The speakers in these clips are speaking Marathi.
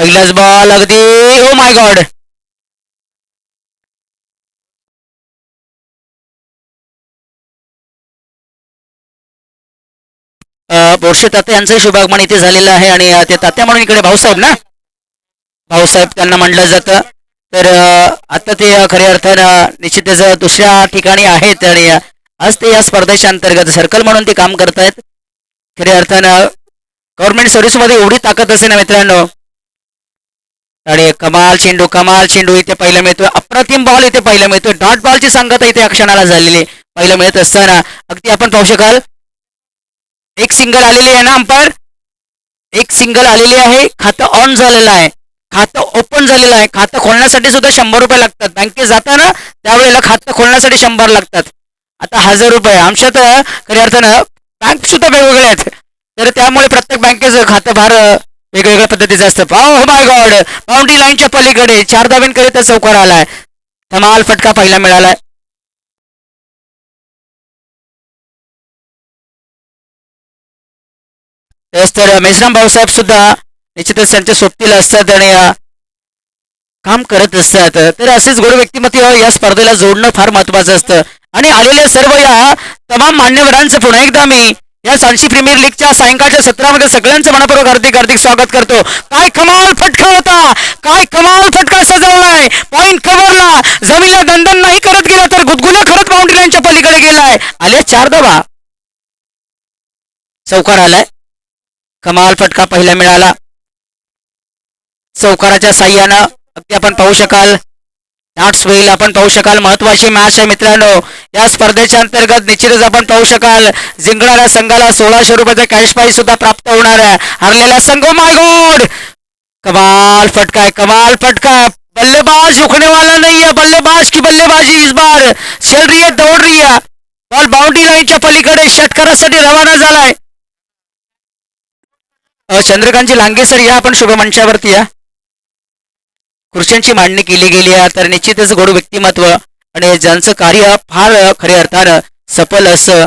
पहिलाच बॉल अगदी ओ माय गॉड पोरशे तात्या यांचं शुभागमन इथे झालेलं आहे आणि ते तात्या म्हणून इकडे भाऊसाहेब ना? भाऊसाहेब त्यांना म्हणलं जातं. तर आता ते खऱ्या अर्थानं निश्चितच दुसऱ्या ठिकाणी आहेत आणि आज ते या स्पर्धेच्या अंतर्गत सर्कल म्हणून ते काम करतायत. खऱ्या अर्थानं गव्हर्नमेंट सर्व्हिसमध्ये एवढी ताकद असे ना मित्रांनो? आणि कमाल चेंडू कमाल चेंडू इथे पहिला मिळतोय. अप्रतिम बॉल इथे पहिला मिळतोय. डॉट बॉलची सांगता इथे क्षणाला झालेली पहिलं मिळत असताना. अगदी आपण पाहू शकाल. एक सिंगल आलेली आहे ना अंपायर? एक सिंगल आलेली आहे. खातं ऑन झालेलं आहे. खातं ओपन झालेलं आहे. खातं खोलण्यासाठी सुद्धा शंभर रुपये लागतात. बँकेत जाताना त्यावेळेला खातं खोलण्यासाठी शंभर लागतात. आता हजार रुपये. आमच्या तर खऱ्या अर्थानं बँक सुद्धा वेगवेगळ्या आहेत. तर त्यामुळे प्रत्येक बँकेचं खातं फार वेगवेगळ्या पद्धतीचं असतं. हो माय गॉड बाउंड्री लाईनच्या पलीकडे चार धाब्यांकरिता चौकार आलाय. धमाल फटका पाहायला मिळालाय. तेच तर मेजराम भाऊसाहेब सुद्धा निश्चितच त्यांच्या सोबतीला असतात आणि काम करत असतात. तर असेच गोड व्यक्तिमत्व या स्पर्धेला जोडणं फार महत्वाचं असतं. आणि आलेल्या सर्व या तमाम मान्यवरांचं पुन्हा एकदा मी या सांची प्रीमियर लीगच्या सायंकाळच्या सत्रामध्ये सगळ्यांचं मनपूर्वक हार्दिक हार्दिक स्वागत करतो. काय कमाल फटका होता. काय कमाल फटका सजवलाय. पॉइंट कव्हरला जमीनला दंडन नाही करत गेला तर गुदगुल्या खरत बाउंड्री लाईनच्या पलीकडे गेलाय. आले चार धावा. चौकार आलाय. कमाल फटका पहिला मिळाला. चौकाराच्या साह्यानं अगदी आपण पाहू शकाल. नॉट्स होईल आपण पाहू शकाल. महत्वाची मॅच आहे मित्रांनो. या स्पर्धेच्या अंतर्गत निश्चितच आपण पाहू शकाल. जिंकणाऱ्या संघाला सोळाशे रुपयाचा कॅश प्राईज सुद्धा प्राप्त होणार आहे. हरलेला संघ माय गॉड कमाल फटका है कमाल फटका. है बल्लेबाज उखने वाला नहीं है बल्लेबाज की बल्लेबाजी इस बार. चल रही है दौड़ रही है. बॉल बाउंड्री लाईनच्या पलीकडे षटकारासाठी रवाना झालाय. अ, चंद्रकांतजी लांगे सर या आपण शुभमंचावरती या. खुर्च्यांची मांडणी केली गेली आहे. तर निश्चितच गोड व्यक्तिमत्व आणि ज्यांचं कार्य फार खऱ्या अर्थानं सफल असं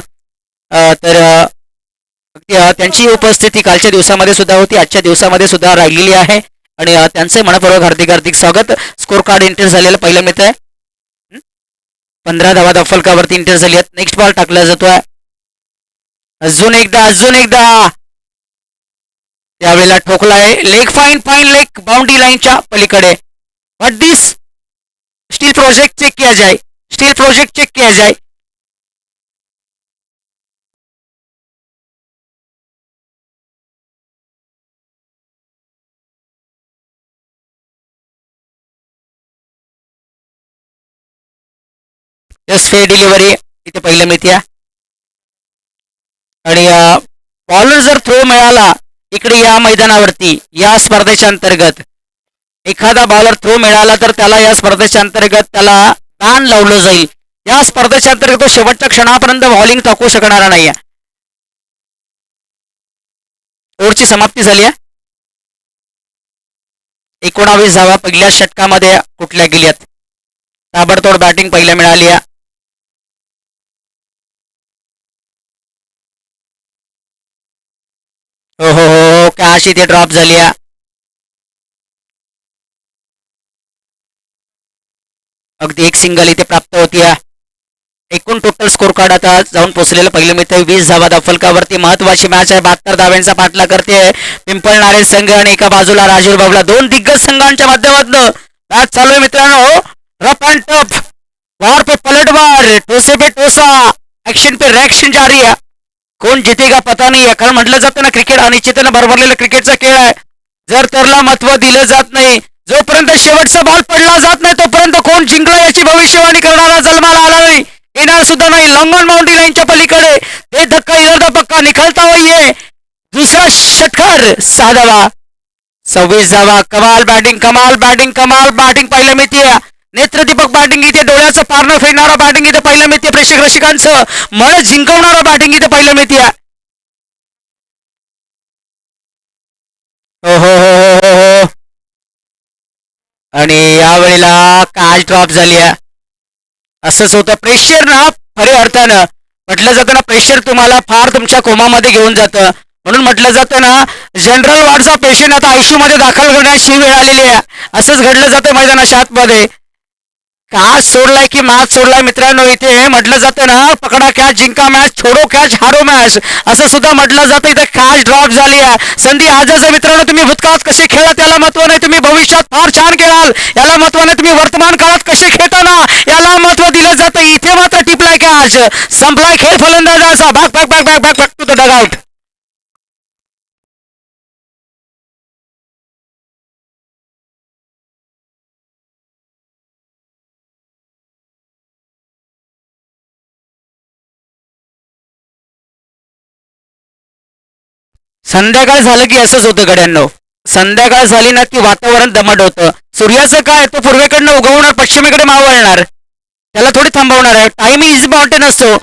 तर त्यांची उपस्थिती कालच्या दिवसामध्ये सुद्धा होती. आजच्या दिवसामध्ये सुद्धा राहिलेली आहे. आणि अ, त्यांचे मनपूर्वक हार्दिक हार्दिक स्वागत. स्कोर कार्ड एंटर झालेलं पहिलं मिळत आहे. पंधरा धावा दफलकावरती एंटर झाली आहेत. नेक्स्ट बॉल टाकला जातोय अजून एकदा अजून एकदा. त्यावेळेला ठोकला आहे leg fine fine leg. Boundary लाईनच्या पलीकडे. What this steel project check KIA जाए। स्टील प्रोजेक्ट चेक किया जाए। यस फे डिलिव्हरी इथे पहिलं मिळते आणि बॉलर जर थ्रो मिळाला इकडे या मैदानावरती या स्पर्धेच्या अंतर्गत एखादा बॉलर थ्रो मिळाला तर त्याला या स्पर्धेच्या अंतर्गत त्याला बॅन लावलं जाईल. या स्पर्धेच्या अंतर्गत तो शेवटच्या क्षणापर्यंत बॉलिंग टाकू शकणार नाही ओव्हरची समाप्ती झाली आहे. एकोणावीस धावा पहिल्या षटकामध्ये कुठल्या गेल्यात? ताबडतोड बॅटिंग पहिल्या मिळाली आहे. हो हो हो हो कॅश इथे ड्रॉप झाली आहे. अगदी एक सिंगल इथे प्राप्त होती एकूण टोटल स्कोर कार्ड आता जाऊन पोहोचलेलं पहिलं मित्र वीस धावा दफलकावरती महत्वाची मॅच आहे. बहात्तर धाव्यांचा पाठला करते. पिंपळणारे संघ आणि एका बाजूला राजीव बाबला दोन दिग्गज संघांच्या माध्यमातून. मॅच चालू आहे मित्रांनो. रफ अँड टफ वार पे पलटवार टोसे पे टोसा. ऍक्शन पे रॅक्शन जारी आहे. कोण जितेगा पता नाही आहे कारण म्हटलं जातं ना क्रिकेट अनिश्चितनं भरभरलेलं क्रिकेटचा खेळ आहे. जर तरला महत्त्व दिलं जात नाही जोपर्यंत शेवटचा बॉल पडला जात नाही तोपर्यंत कोण जिंकला याची भविष्यवाणी करणारा जन्माला आला नाही येणार सुद्धा नाही. लॉंगॉन बाउंड्री लाईनच्या पलीकडे. ते धक्का इरदा पक्का निखळता होईये. दुसरा षटकार साधावा. सव्वीस धावा कमाल बॅटिंग कमाल बॅटिंग कमाल बॅटिंग पाहिलं मिळते नेत्रदीपक बॅटिंग इथे डोळ्याचं पारणं फेडणारा बॅटिंग इथे पाहिलं मिळते प्रेक्षक रसिकांचं मन जिंकवणारा बॅटिंग इथे पाहिलं मिळते हो हो हो. हो. आणि यावेळेला काच ड्रॉप झाली आहे. असंच होतं. प्रेशर ना खऱ्या अर्थानं. म्हटलं जातं ना प्रेशर तुम्हाला फार तुमच्या कोमामध्ये घेऊन जातं. म्हणून म्हटलं जातं ना जनरल वॉर्डचा पेशंट आता आयसीयू मध्ये दाखल करण्याची वेळ आलेली आहे. असंच घडलं जातं मैदानाच्या आतमध्ये. काच सोडलाय की मॅच सोडलाय मित्रांनो इथे म्हटलं जातं ना पकडा कॅच जिंका मॅच छोडो कॅच हारो मॅच असं सुद्धा म्हटलं जातं इथे कॅच ड्रॉप झाली आहे. संधी आजच आहे मित्रांनो तुम्ही भूतकाळात कसे खेळा त्याला महत्त्व नाही तुम्ही भविष्यात फार छान खेळाल. याला महत्त्व नाही तुम्ही वर्तमान काळात कसे खेळताना याला महत्त्व दिलं जातं. इथे मात्र टिपलाय कॅच संपलाय खेळ फलंदाजाचा. भाग भाग भाग भाग भाग भाग टू द डगआउट संध्याकाळ झालं की असंच होतं गड्यांनो संध्याकाळ झाली ना की वातावरण दमट होतं. सूर्याचं काय? तो पूर्वेकडनं उगवणार पश्चिमेकडे मावळणार. त्याला थोडी थांबवणार आहे. टाइम इज इम्पॉर्टंट असतो.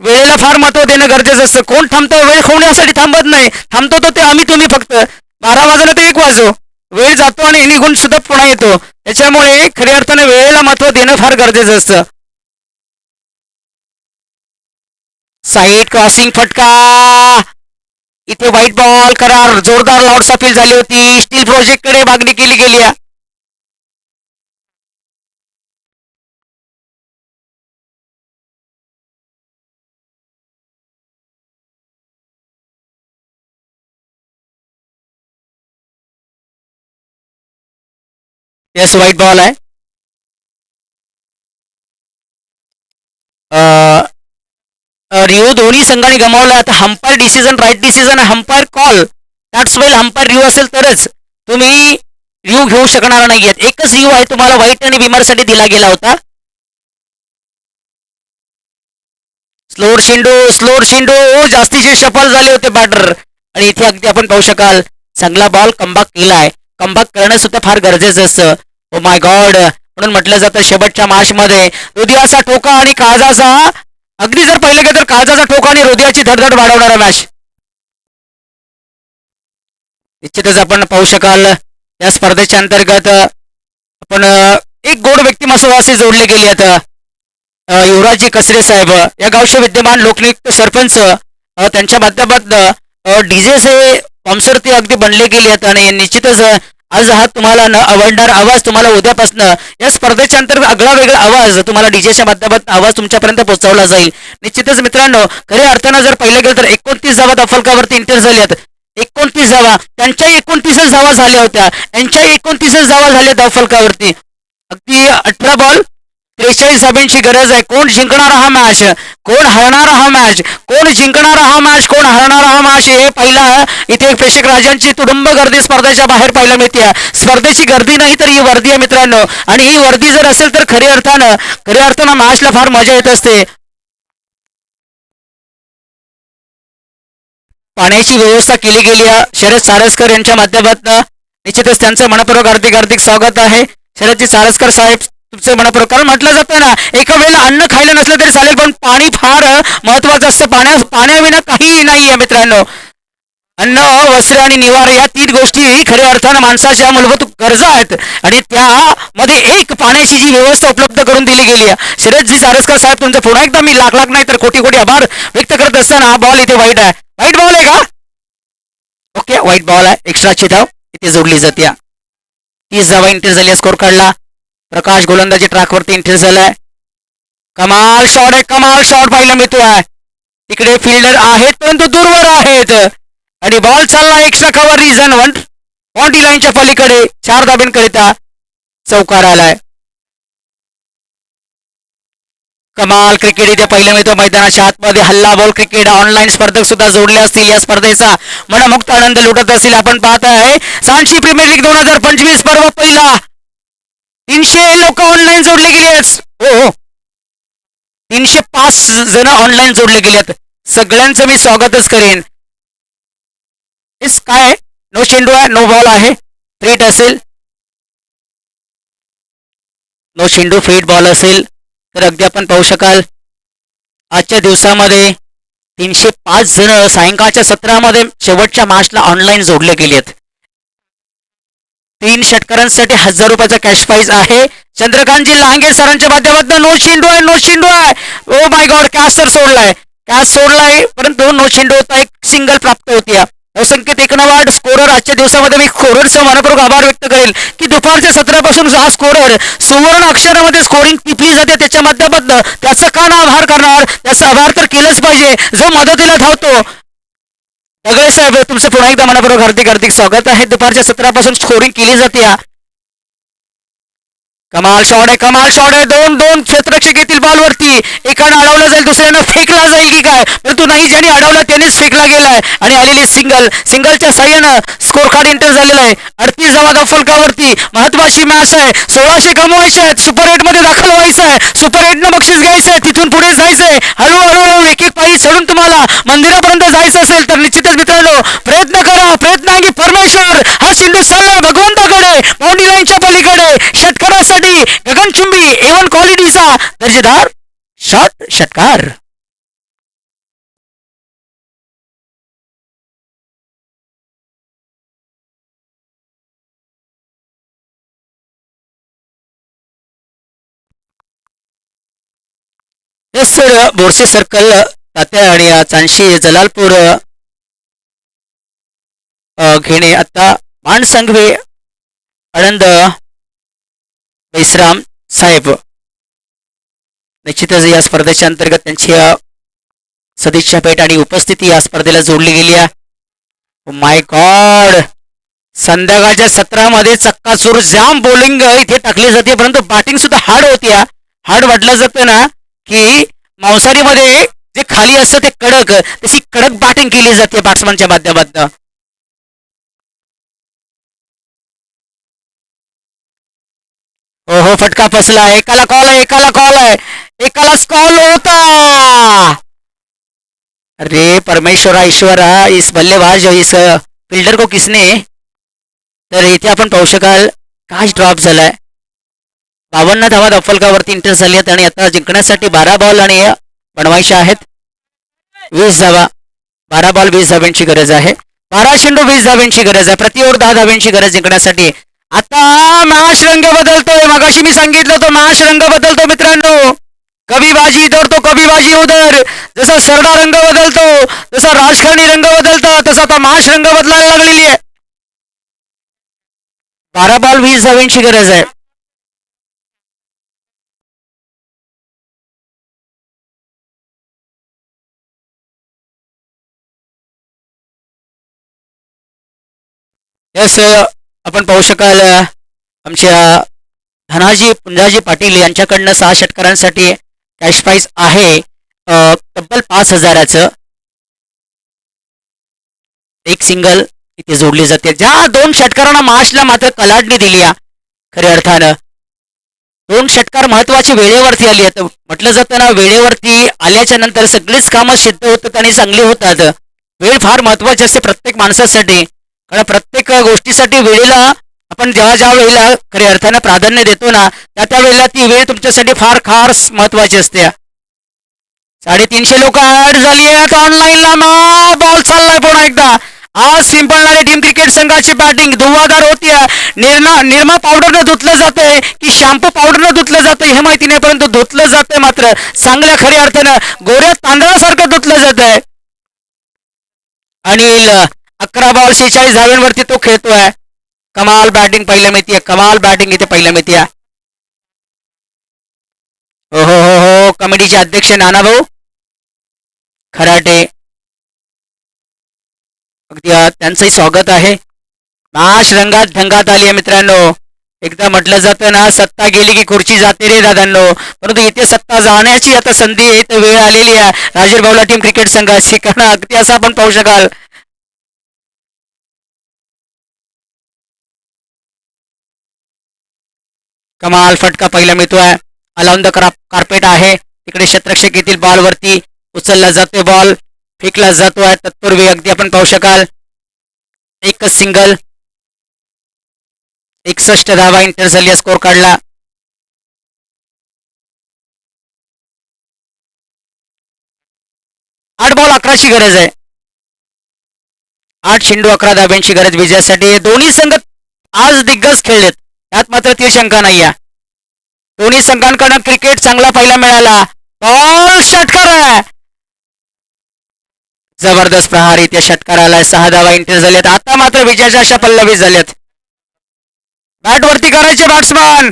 वेळेला फार महत्त्व देणं गरजेचं असतं. कोण थांबतो? वेळ खोवण्यासाठी थांबत नाही. थांबतो तो ते आम्ही तुम्ही फक्त. बारा वाजलं ते एक वाजो. वेळ जातो आणि निघून सुद्धा पुन्हा येतो. त्याच्यामुळे खऱ्या अर्थाने वेळेला महत्त्व देणं फार गरजेचं असतं. साईड क्रॉसिंग फटका! इथे व्हाईट बॉल करार, जोरदार लॉर्ड्स अपील होती स्टील प्रोजेक्ट कडे मागणी केली गेली आहे. येस व्हाईट बॉल आहे अं, रिओ दोन्ही संघाने गमावला आता. Umpire decision right decision umpire call that's well umpire review असेल तरच तुम्ही रिओ घेऊ शकणार नाही आहेत. एकच रिओ आहे तुम्हाला वाईट आणि बिमारसाठी दिला गेला होता. स्लोर शिंडो स्लोर शिंडो. जास्तीचे सफल झाले होते बॅटर आणि इथे अगदी आपण पाहू शकाल चांगला बॉल कमबॅक आहे. कमबॅक करणं सुद्धा फार गरजेचं असतं. ओ माय गॉड म्हणून म्हटलं जातं शेवटच्या मध्ये. असा ठोका आणि काळजाचा अगदी जर पाहिलं गेलं तर काळजाचा ठोका आणि हृदयाची धडधड वाढवणारा मॅच निश्चितच आपण पाहू शकाल या स्पर्धेच्या अंतर्गत आपण एक गोड व्यक्तिमत्व असे जोडले गेले आहेत. युवराजी कसरे साहेब या गावचे विद्यमान लोकनियुक्त सरपंच त्यांच्या माध्यमातून डीजेचे स्पॉन्सर ते अगदी बनले गेले आहेत आणि निश्चितच आज हा तुम्हाला न आवडणार आवाज तुम्हाला उद्यापासून या स्पर्धेच्या अंतर्गत आगळा वेगळा आवाज तुम्हाला डीजेच्या माध्यमातून आवाज तुमच्यापर्यंत पोहोचवला जाईल. निश्चितच मित्रांनो खऱ्या अर्थानं जर पाहिलं गेलं तर एकोणतीस जावा दफलकावरती इंटर झाल्यात एकोणतीस जावा त्यांच्या एकोणतीसच धावा झाल्या होत्या. यांच्या एकोणतीसच जावा झाल्या दफलकावरती. अगदी अठरा बॉल त्रेचाळीस धाब्यांची गरज आहे. कोण जिंकणारा हा मॅच कोण हरणार हा मॅच कोण जिंकणारा हा मॅच कोण हरणार हा मॅच हे पहिला इथे प्रेक्षक राजांची तुडुंब गर्दी स्पर्धेच्या बाहेर पाहायला मिळते. स्पर्धेची गर्दी नाही तर ही वर्दी आहे मित्रांनो. आणि ही वर्दी जर असेल तर खऱ्या अर्थानं खऱ्या अर्थानं मॅचला फार मजा येत असते. पाण्याची व्यवस्था केली गेली आहे. शरद सारस्कर यांच्या माध्यमातून निश्चितच त्यांचं मनपूर्वक हार्दिक हार्दिक स्वागत आहे. शरदजी सारस्कर साहेब तुमचं म्हणा कारण म्हटलं जातं ना. एका वेळेला अन्न खायला नसलं तरी चालेल पण पाणी फार महत्वाचं असतं. पाण्या पाण्याविना काही नाही आहे मित्रांनो. अन्न वस्त्र आणि निवार या तीन गोष्टी खऱ्या अर्थानं माणसाच्या मूलभूत गरजा आहेत. आणि त्यामध्ये एक पाण्याची जी व्यवस्था उपलब्ध करून दिली गेली आहे. शरदजी सारस्कर साहेब तुमचं पुन्हा एकदा मी लाख लाख नाही तर कोटी कोटी आभार व्यक्त करत असताना हा बॉल इथे वाईट आहे. वाईट बॉल आहे का? ओके वाईट बॉल आहे. एक्स्ट्राची धाव इथे जोडली जाते. तीस धावा इंटर झाली स्कोर काढला. प्रकाश गोलंदाजी ट्रॅकवरती इंटर झालाय कमाल शॉट आहे कमाल शॉट पाहायला मिळतो आहे तिकडे फिल्डर आहेत परंतु दूरवर आहेत. आणि बॉल चालला extra cover region one boundary लाईनच्या पलीकडे चार धाब्यांकरिता चौकार आलाय. कमाल क्रिकेट इथे पहिलं मिळतो मैदानाच्या आतमध्ये हल्ला बॉल क्रिकेट ऑनलाईन स्पर्धक सुद्धा जोडले असतील या स्पर्धेचा. मनमुक्त आनंद लुटत असतील आपण पाहत आहे सांची प्रीमियर लीग दोन हजार पंचवीस पर्व पहिला. तीनशे लोक ऑनलाईन जोडले गेले आहेत. हो हो. तीनशे पाच जण ऑनलाईन जोडले गेले आहेत. सगळ्यांचं मी स्वागतच करेन. काय नो चेंडू आहे नो बॉल आहे. फ्रीट असेल. नो चेंडू फ्रीट बॉल असेल. तर अगदी आपण पाहू शकाल. आजच्या दिवसामध्ये तीनशे पाच जण सायंकाळच्या सत्रामध्ये शेवटच्या मॅचला ऑनलाईन जोडले गेले आहेत. तीन षटकारांसाठी हजार रुपयाचा कॅश प्राईज आहे. चंद्रकांतजी लांगे सरांच्या माध्यमातून नो शिंडू आहे नो शिंडू आहे. ओ माय गॉड कॅश तर सोडलाय. कॅश सोडलाय परंतु नो शिंडू होता एक सिंगल प्राप्त होती संकेत एकनवाड स्कोरर आजच्या दिवसामध्ये मी स्कोररचं मनपूर्वक आभार व्यक्त करेल की दुपारच्या सत्रापासून हा स्कोरर सुवर्ण अक्षरामध्ये स्कोरिंग टिपली जाते त्याच्या माध्यमातून त्याचा का ना आभार करणार? त्याचा आभार तर केलंच पाहिजे. जो मदतीला धावतो सगळे साहेब तुमचं पुन्हा एकदा मनापूर्वक हार्दिक हार्दिक स्वागत आहे. दुपारच्या सत्रापासून स्कोरिंग केली जाते या. कमाल शॉट आहे कमाल शॉट आहे. दोन दोन क्षेत्रक्षक येतील बॉलवरती. एकानं अडवलं जाईल दुसऱ्यानं फेकला जाईल की काय? परंतु नाही ज्याने अडवला त्यानेच फेकला गेलाय. आणि आलेली सिंगल. सिंगलच्या साह्यानं स्कोर कार्ड एंटर झालेला आहे. अडतीस धावा फलकावरती महत्वाची मॅच आहे. सोळाशे कमवायचे आहेत. सुपर एटमध्ये दाखल व्हायचं आहे. सुपर एट न बक्षीस घ्यायचं आहे. तिथून पुढे जायचंय हळूहळू हळू एक एक पायी चढून तुम्हाला मंदिरापर्यंत जायचं असेल तर निश्चितच मित्रांनो प्रयत्न करा. प्रयत्न आणि परमेश्वर हा सिंधू चाललाय भगवंताकडे बाउंड्री लाईनच्या पलीकडे षटकारासाठी गगनचुंबी एवन क्वालिटीचा दर्जेदार शॉट षटकार. Yes sir Borse circle Tatya आणि चांशी जलालपूर घेणे आता माणसंघवे आनंद बैसराम साहेब. निश्चितच या स्पर्धेच्या अंतर्गत त्यांची सदिच्छा भेट आणि उपस्थिती या स्पर्धेला जोडली गेली आहे. Oh माय गॉड संध्याकाळच्या सत्रामध्ये चक्काचूर जाम बॉलिंग इथे टाकली जाते परंतु बॅटिंग सुद्धा हार्ड होती हार्ड वाटलं जातं ना की मांसारीमध्ये जे खाली असतं ते कडक तशी कडक बॅटिंग केली जाते बॅट्समनच्या माध्यमातून. हो हो फटका फसला एकाला कॉल आहे एकाला कॉल आहे. एकालाच कॉल होता. अरे परमेश्वरा ईश्वरा इस बल्लेबाज इस फिल्डर को किसने? तर इथे आपण पाहू शकाल काच ड्रॉप झालाय. बावन्न धावा दफलकावरती इंटर झाली आहेत आणि आता जिंकण्यासाठी बारा बॉल आणि बनवायचे आहेत. वीस धावा. बारा बॉल वीस धाव्यांची गरज आहे. बारा चेंडू वीस धाव्यांची गरज आहे. प्रति ओव्हर दहा धाव्यांची गरज जिंकण्यासाठी. आता मॅच रंग बदलतोय. मगाशी मी सांगितलं होतं महाशरंग रंग बदलतो मित्रांनो. कभी बाजी इधर तो कभी बाजी उधर जसा सरडा रंग बदलतो जसा राजकारणी रंग बदलतो तसा आता महाशरंग रंग बदलायला लागलेली आहे. बारा बॉल वीस धाव्यांची गरज आहे. यस आपण पाहू शकाल आमच्या धनाजी पुंजाजी पाटील यांच्याकडनं सहा षटकारांसाठी कॅश प्राईज आहे. तब्बल पाच हजाराचं एक सिंगल इथे जोडली जाते. ज्या दोन षटकारांना मार्चला मात्र कलाडणी दिली या खऱ्या अर्थानं. दोन षटकार महत्वाची वेळेवरती आली आहेत. म्हटलं जातं ना वेळेवरती आल्याच्यानंतर सगळीच कामं सिद्ध होतात आणि चांगली होतात. वेळ फार महत्वाची असते प्रत्येक माणसासाठी. कारण प्रत्येक गोष्टीसाठी वेळेला आपण जेव्हा ज्या वेळेला खऱ्या अर्थानं प्राधान्य देतो ना त्या त्या वेळेला ती वेळ तुमच्यासाठी फार फार महत्वाची असते. साडेतीनशे लोक ऍड झाली आहेत ऑनलाईनला. ना बॉल चाललाय पुन्हा एकदा. आज पिंपळणारे टीम क्रिकेट संघाची बॅटिंग धुवाधार होती. निर्मा निर्मा पावडरनं धुतलं जातंय की शॅम्पू पावडरनं धुतलं जातंय हे माहिती नाही परंतु धुतलं जातंय मात्र. चांगल्या खऱ्या अर्थानं गोऱ्या तांदळासारखं धुतलं जात आहे अनिल अकरा बॉल शेहेचाळीस धाव्यांवरती तो खेळतोय कमाल बॅटिंग पहिल्या मिळतीये कमाल बॅटिंग इथे पहिल्या मिळतीये हो हो हो हो कमिटीचे अध्यक्ष खराटे अगदी अ, त्यांचंही स्वागत आहे। नाश रंगात ढंगात आली आहे मित्रांनो। एकदा म्हटलं जातं ना सत्ता गेली की खुर्ची जाते रे दादांनो। परंतु इथे सत्ता जाण्याची आता संधी वेळ आलेली आहे। राजीर भाऊला टीम क्रिकेट संघाची कारण अगदी असं आपण पाहू शकाल. कमाल फटका पहिला मिळतोय. अलाउन द कार्पेट आहे. तिकडे क्षेत्रक्षक येथील बॉल वरती. उचलला जातोय बॉल फेकला जातोय. तत्पूर्वी अगदी आपण पाहू शकाल. एकच सिंगल एकसष्ट धावा इंटर झाली स्कोर काढला. आठ बॉल अकराची गरज आहे. आठ चेंडू अकरा धाब्यांची गरज विजयासाठी. दोन्ही संघ आज दिग्गज खेळलेत. यात मात्र ती शंका नाही आहे. दोन्ही संघांकडून क्रिकेट चांगला पहिला मिळाला. बॉल षटकार आहे. जबरदस्त प्रहार इथे षटकाराला सहा धावा इंटर झाल्यात. आता मात्र विजयाच्या अशा पल्लवी झाल्यात. बॅट वरती करायचे बॅट्समन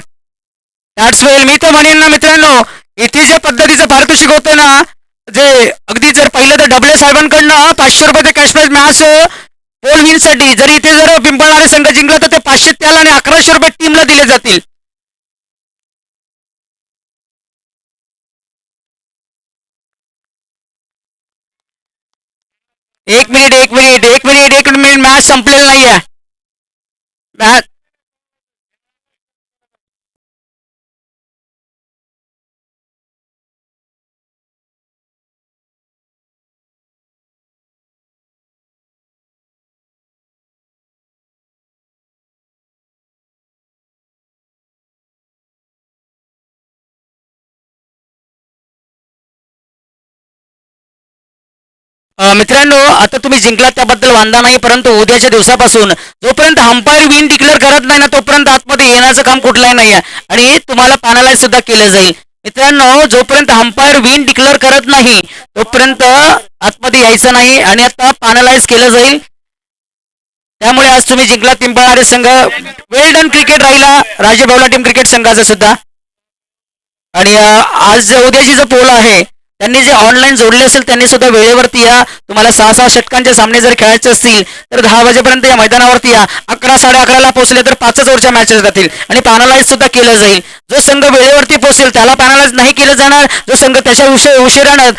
दॅट्स वेल मी तर म्हणेन ना मित्रांनो इथे ज्या पद्धतीचं पारितोषिक होतं ना जे अगदी जर पहिलं तर डबले साहेबांकडनं पाचशे रुपये कॅश प्राईज मॅच पोल विनसाठी जर इथे जर पिंपळणारे संघ जिंकला तर ते पाचशे त्याला आणि अकराशे रुपये टीमला दिले जातील. एक मिनिट एक मिनिट एक मिनिट एक मिनिट मॅच संपलेला नाहीये. मॅच मित्रांनो आता तुम्ही जिंकलात त्याबद्दल वांदा नाही परंतु उद्याच्या दिवसापासून जोपर्यंत अंपायर विन डिक्लेअर करत नाही ना तोपर्यंत आतमध्ये येण्याचं काम कुठलंही नाही आहे आणि तुम्हाला पॅनलाइज सुद्धा केलं जाईल. मित्रांनो जोपर्यंत अंपायर विन डिक्लेअर करत नाही तोपर्यंत आतमध्ये यायचं नाही आणि आता पॅनलाइज केलं जाईल. त्यामुळे आज तुम्ही जिंकला पिंपळणारे संघ. वेल डन क्रिकेट राहिला. राजेभावला टीम क्रिकेट संघाचा सुद्धा. आणि आज उद्याची जो पोल आहे त्यांनी जे ऑनलाईन जोडले असेल त्यांनी सुद्धा वेळेवरती या. तुम्हाला सहा सहा षटकांचे सामने जर खेळायचे असतील तर दहा वाजेपर्यंत या मैदानावरती या. अकरा साडे अकराला पोहोचले तर पाचच ओव्हरच्या मॅचेस जातील. आणि पॅनलाइज सुद्धा केलं जाईल. जो संघ वेळेवरती पोहोचेल त्याला पॅनलाइज नाही केलं जाणार. जो संघ त्याच्या उशीर उशिरानं